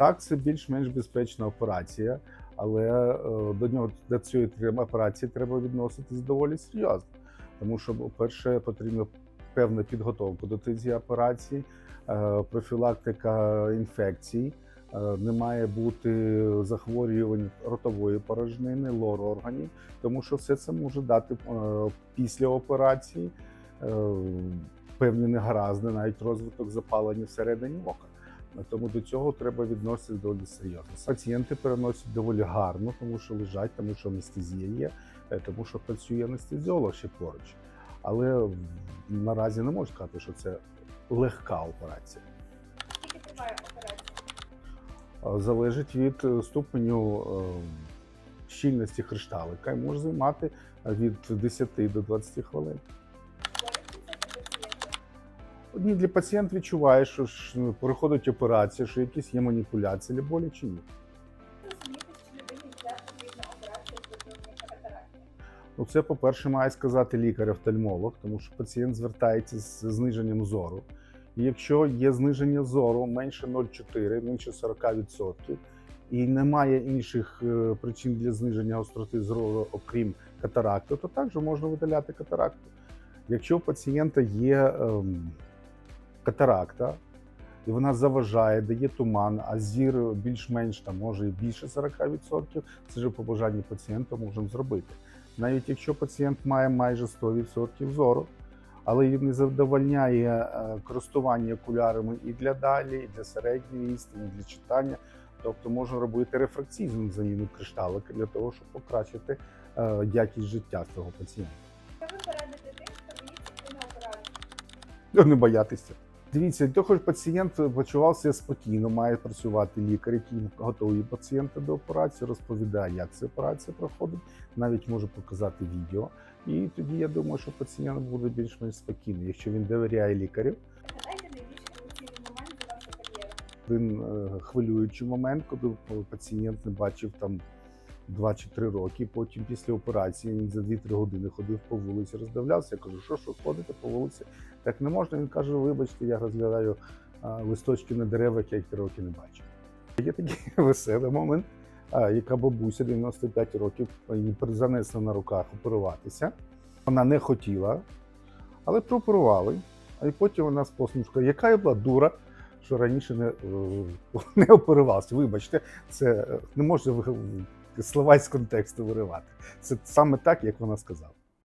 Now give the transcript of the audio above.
Так, це більш-менш безпечна операція, але е, до нього до цієї операції треба відноситись доволі серйозно. Тому що, по-перше, потрібна певна підготовка до цієї операції, е, профілактика інфекцій. Е, Не має бути захворювань ротової порожнини, лор органів, тому що все це може дати після операції певні негаразди, навіть розвиток запалення всередині ока. Тому до цього треба відноситися доволі серйозно. Пацієнти переносять доволі гарно, тому що лежать, тому що анестезія є, е, тому що працює анестезіолог ще поруч. Але наразі не можу сказати, що це легка операція. Скільки триває операція? Залежить від е, ступеню е, щільності кришталика і може займати від 10 до 20 хвилин. Для пацієнт відчуває, що ж ну, проходить операція, що якісь є маніпуляції, або болі чи ні. Чи. Ну, це, по-перше, має сказати лікар-офтальмолог, тому що пацієнт звертається з зниженням зору. І якщо є зниження зору менше 0,4, менше 40%, і немає інших е, причин для зниження гостроти зору, окрім катаракти, то також можна видаляти катаракту. Якщо у пацієнта є ем, катаракта, і вона заважає, дає туман, а зір більш-менш там може і більше 40%, це вже по бажанню пацієнта можемо зробити. Навіть якщо пацієнт має майже 100% зору, але він не задовольняє е, користування окулярами і для далі, і для середньої відстані, і для читання. Тобто можна робити рефракційну заміну кришталика для того, щоб покращити е, якість життя цього пацієнта. Що ви порадите тим, хто боїться операцію? Ну, не боятися. Дивіться, для того, щоб пацієнт почувався спокійно, має працювати лікар, який готує пацієнта до операції, розповідає, як ця операція проходить, навіть може показати відео. І тоді я думаю, що пацієнт буде більш-менш спокійний, якщо він довіряє лікарю. Один е, хвилюючий момент, коли пацієнт не бачив там 2 чи 3 роки. Потім після операції він за 2-3 години ходив по вулиці, роздивлявся. Я кажу, що що ходите по вулиці? Так не можна. Він каже: вибачте, я розглядаю листочки на деревах, я їх 3 роки не бачив. Є такий веселий момент, яка бабуся 95 років її занесла на руках оперуватися. Вона не хотіла, але прооперували. А потім вона з посмішкою, яка я була дура, що раніше не, е, не оперувався. Вибачте, це е, не може слова з контексту виривати. Це саме так, як вона сказала.